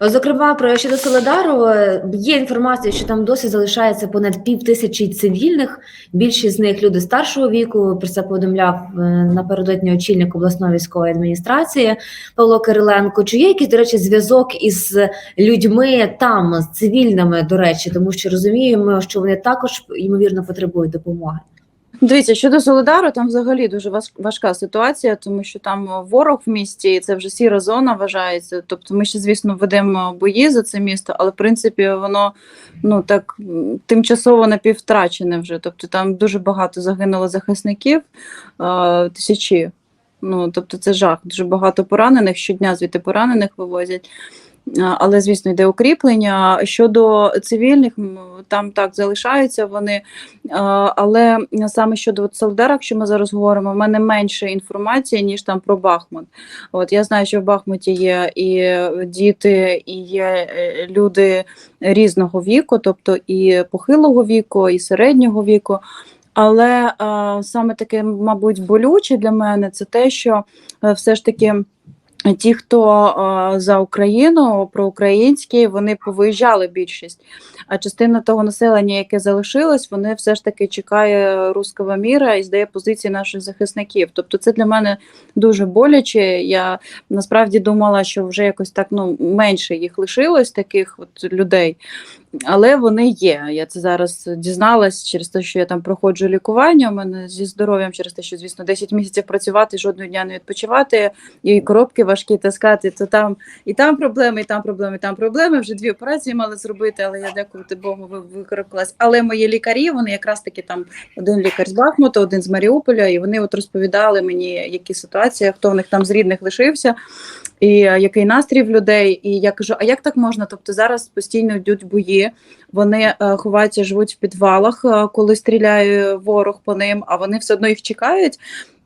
Зокрема, про щодо Соледару є інформація, що там досі залишається понад пів тисячі цивільних. Більшість з них люди старшого віку. Про це повідомляв е, напередодні очільник обласної військової адміністрації Павло Кириленко. Чи є якийсь, до речі, зв'язок із людьми там, з цивільними, до речі, тому що розуміємо, що вони також ймовірно потребують допомоги. Дивіться, щодо Солидару, там взагалі дуже важ- важка ситуація, тому що там ворог в місті, і це вже сіра зона вважається. Тобто ми ще, звісно, ведемо бої за це місто, але в принципі воно ну так тимчасово напіввтрачене вже. Тобто там дуже багато загинуло захисників, е, тисячі. Ну, тобто це жах. Дуже багато поранених, щодня звідти поранених вивозять. Але, звісно, йде укріплення. Щодо цивільних, там так залишаються вони. Але саме щодо от Солдара, якщо ми зараз говоримо, в мене менше інформації, ніж там про Бахмут. От я знаю, що в Бахмуті є і діти, і є е, люди різного віку, тобто і похилого віку, і середнього віку. Але саме таке, мабуть, болюче для мене це те, що е, все ж таки. Ті, хто за Україну, проукраїнські, вони повиїжджали більшість. А частина того населення, яке залишилось, вони все ж таки чекає руского міра і здає позиції наших захисників. Тобто, це для мене дуже боляче. Я насправді думала, що вже якось так ну менше їх лишилось, таких от людей. Але вони є. Я це зараз дізналась через те, що я там проходжу лікування. У мене зі здоров'ям через те, що звісно 10 місяців працювати, жодного дня не відпочивати, і коробки важкі таскати. То там і там проблеми, і там проблеми, і там проблеми. Вже дві операції мали зробити, але я дякувати Богу, ви викарабкалась. Але мої лікарі, вони якраз таки там один лікар з Бахмута, один з Маріуполя, і вони от розповідали мені, які ситуації, хто в них там з рідних лишився. І який настрій в людей, і я кажу: а як так можна? Тобто зараз постійно йдуть бої, вони е, ховаються, живуть в підвалах, е, коли стріляє ворог по ним, а вони все одно їх чекають.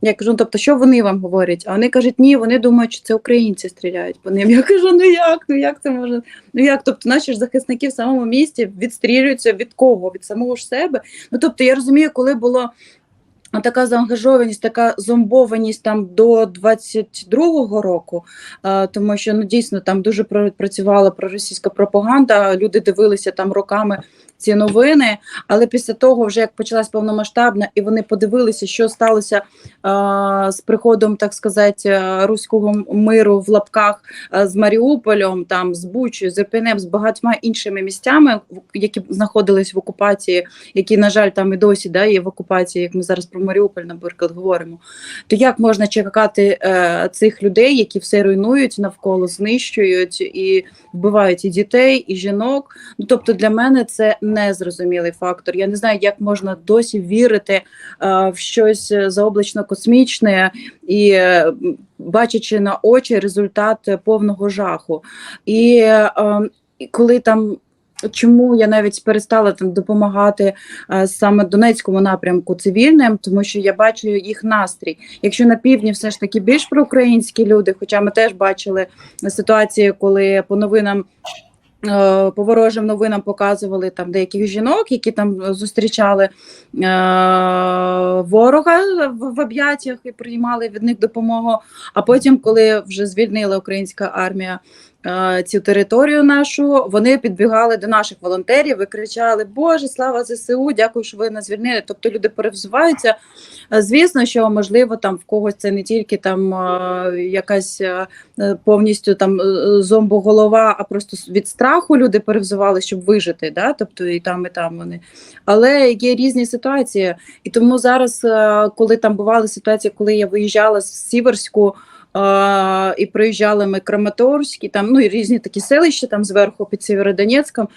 Я кажу, ну тобто, що вони вам говорять? А вони кажуть, ні, вони думають, що це українці стріляють по ним. Я кажу, ну як? Ну як це може? Ну як? Тобто, наші ж захисники в самому місті відстрілюються від кого? Від самого ж себе. Ну тобто, я розумію, коли було. Така заангажованість, така зомбованість там до 22-го року, тому що ну дійсно там дуже пра- працювала проросійська пропаганда. Люди дивилися там роками ці новини. Але після того, вже як почалась повномасштабна, і вони подивилися, що сталося е, з приходом, так сказати, е, руського миру в лапках е, з Маріуполем, там з Бучою, з Ірпенем, з багатьма іншими місцями, які знаходились в окупації, які, на жаль, там і досі да, є в окупації, як ми зараз про Маріуполь, наприклад, говоримо. То як можна чекати е, цих людей, які все руйнують навколо, знищують і вбивають і дітей, і жінок? Ну тобто для мене це незрозумілий фактор. Я не знаю, як можна досі вірити е, в щось заоблачно космічне і е, бачачи на очі результат повного жаху. І, е, і коли там. Чому я навіть перестала там допомагати е, саме Донецькому напрямку цивільним, тому що я бачу їх настрій. Якщо на півдні все ж таки більш проукраїнські люди, хоча ми теж бачили ситуації, коли по новинам. Е, По ворожим новинам показували там деяких жінок, які там зустрічали е, ворога в, в об'яттях і приймали від них допомогу. А потім, коли вже звільнила українська армія цю територію нашу, вони підбігали до наших волонтерів і кричали: Боже, слава ЗСУ! Дякую, що ви нас звільнили. Тобто люди перевзуваються. Е, Звісно, що можливо там в когось це не тільки там е, якась е, е, повністю там е, зомбоголова, а просто від страху люди перевзували, щоб вижити. Да? Тобто і там, і там вони. Але є різні ситуації. І тому зараз, е, коли там бували ситуації, коли я виїжджала з Сіверську. І приїжджали ми Краматорськ, і там ну і різні такі селища там зверху під Сєвєродонецьком.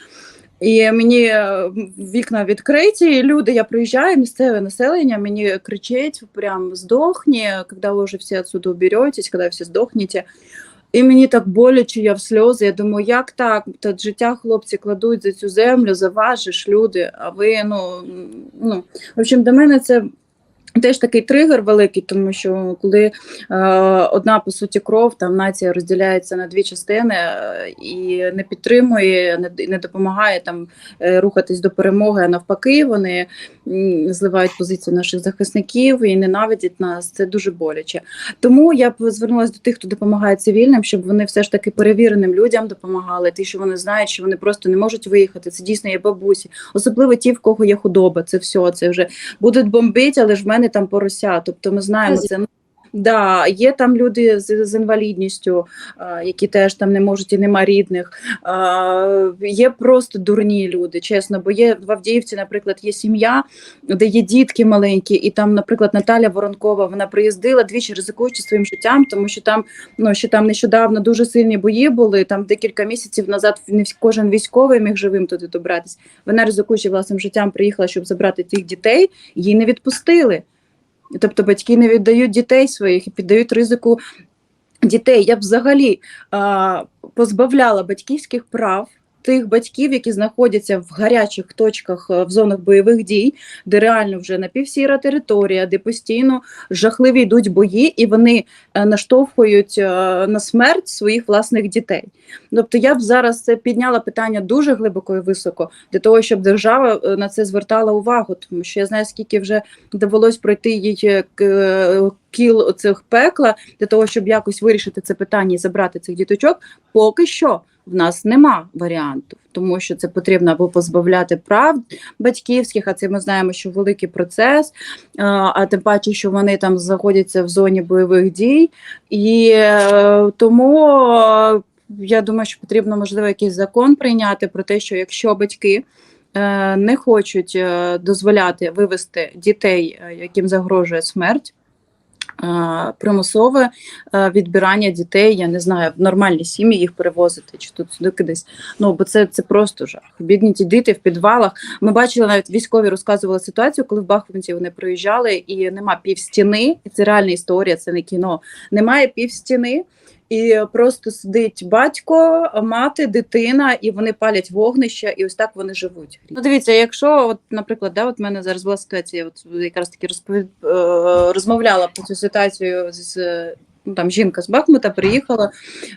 І мені е, вікна відкриті, і люди, я приїжджаю, місцеве населення мені кричить прям здохні, коли ви вже всі отсюда уберетесь, коли всі здохнете. І мені так боляче, я в сльози. Я думаю, як так? Та життя хлопці кладуть за цю землю, за вас ж люди. А ви ну, ну в общем, до мене це Теж такий тригер великий, тому що коли е, одна по суті кров, там нація розділяється на дві частини е, і не підтримує, не, не допомагає там е, рухатись до перемоги. А навпаки, вони зливають позицію наших захисників і ненавидять нас. Це дуже боляче. Тому я б звернулася до тих, хто допомагає цивільним, щоб вони все ж таки перевіреним людям допомагали. Ті, що вони знають, що вони просто не можуть виїхати. Це дійсно є бабусі, особливо ті, в кого є худоба. Це все, це вже будуть бомбити, але ж в мене там порося. Тобто ми знаємо це. Да, є там люди з, з інвалідністю, а, які теж там не можуть і нема рідних. А, є просто дурні люди, чесно. Бо є в Авдіївці, наприклад, є сім'я, де є дітки маленькі, і там, наприклад, Наталя Воронкова вона приїздила двічі ризикуючи своїм життям, тому що там ну що там нещодавно дуже сильні бої були. Там декілька місяців назад не кожен військовий міг живим туди добратися. Вона ризикуючи власним життям, приїхала, щоб забрати тих дітей. Її не відпустили. Тобто батьки не віддають дітей своїх і піддають ризику дітей. Я б взагалі а, позбавляла батьківських прав. Тих батьків, які знаходяться в гарячих точках е, в зонах бойових дій, де реально вже напівсіра територія, де постійно жахливі йдуть бої, і вони е, наштовхують е, на смерть своїх власних дітей. Тобто я б зараз це підняла питання дуже глибоко і високо для того, щоб держава на це звертала увагу, тому що я знаю, скільки вже довелось пройти е, кіл цих пекла для того, щоб якось вирішити це питання і забрати цих діточок. Поки що в нас нема варіантів, тому що це потрібно або позбавляти прав батьківських, а це ми знаємо, що великий процес, а, а тим паче, що вони там знаходяться в зоні бойових дій, і е, тому. е, Я думаю, що потрібно можливо якийсь закон прийняти про те, що якщо батьки е, не хочуть е, дозволяти вивести дітей, е, яким загрожує смерть. Е, Примусове е, відбирання дітей, я не знаю, в нормальні сім'ї їх перевозити чи тут сюди кудись. Ну бо це, це просто жах. Бідні ті діти в підвалах. Ми бачили навіть військові розказували ситуацію, коли в Бахмуті вони приїжджали, і нема півстіни. стіни. це реальна історія, це не кіно. Немає півстіни. І просто сидить батько, мати, дитина, і вони палять вогнища, і ось так вони живуть. Ну, дивіться, якщо, от, наприклад, да, от мене зараз була ситуація, от якраз таки розповід, е, розмовляла про цю ситуацію з ну, там жінка з Бахмута приїхала.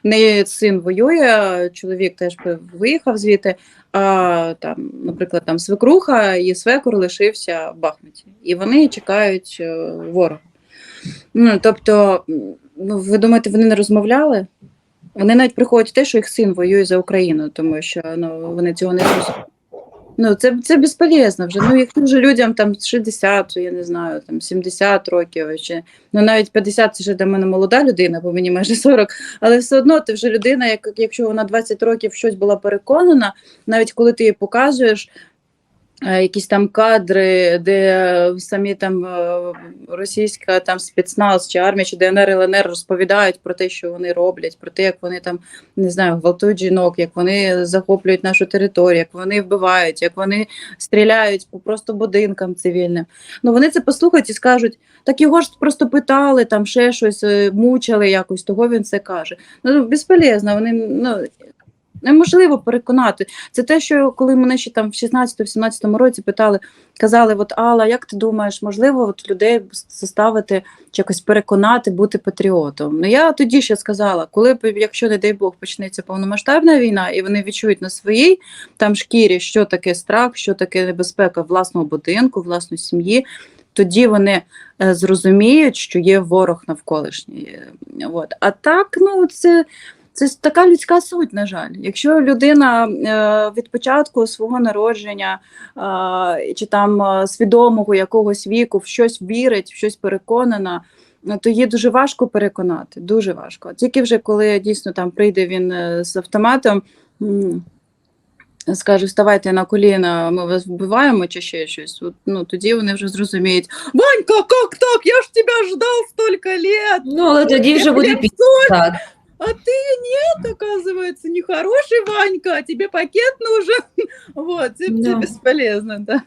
В неї син воює, чоловік теж виїхав звідти. А там, наприклад, там свекруха і свекор лишився в Бахмуті, і вони чекають е, ворога. Ну, тобто, ну, ви думаєте, вони не розмовляли? Вони навіть приходять в те, що їх син воює за Україну, тому що ну, вони цього не. Ну, це, це безполезно вже. Ну, якщо вже людям там 60, я не знаю, там 70 років, чи ну навіть 50 це вже для мене молода людина, бо мені майже 40, але все одно ти вже людина, як, якщо вона 20 років щось була переконана, навіть коли ти їй показуєш якісь там кадри, де самі там е, російська там спецназ чи армія, чи ДНР, ЛНР розповідають про те, що вони роблять, про те, як вони там не знаю, гвалтують жінок, як вони захоплюють нашу територію, як вони вбивають, як вони стріляють по просто будинкам цивільним. Ну вони це послухають і скажуть, так його ж просто питали, там ще щось е, мучили якось, того він це каже. Ну безполезно, вони ну. Неможливо переконати. Це те, що коли мене ще там в 16-17 році питали, казали: от Алла, як ти думаєш, можливо, от людей заставити чи якось переконати бути патріотом? Ну я тоді ще сказала, коли якщо не дай Бог почнеться повномасштабна війна, і вони відчують на своїй там шкірі, що таке страх, що таке небезпека власного будинку, власної сім'ї. Тоді вони е, зрозуміють, що є ворог навколишній. Е, От. А так, ну це це така людська суть, на жаль. Якщо людина е, від початку свого народження е, чи там е, свідомого якогось віку в щось вірить, в щось переконана, ну, то її дуже важко переконати. Дуже важко. Тільки вже коли дійсно там прийде він з автоматом. Скаже, вставайте на коліна, ми вас вбиваємо чи ще щось. От, ну, тоді вони вже зрозуміють: Ванька, як так? Я ж тебе ждав стільки лет! Ну, але тоді вже буде. Так. А ты нет, оказывается, нехороший Ванька, тебе пакет нужен. Вот, тебе бесполезно, Да.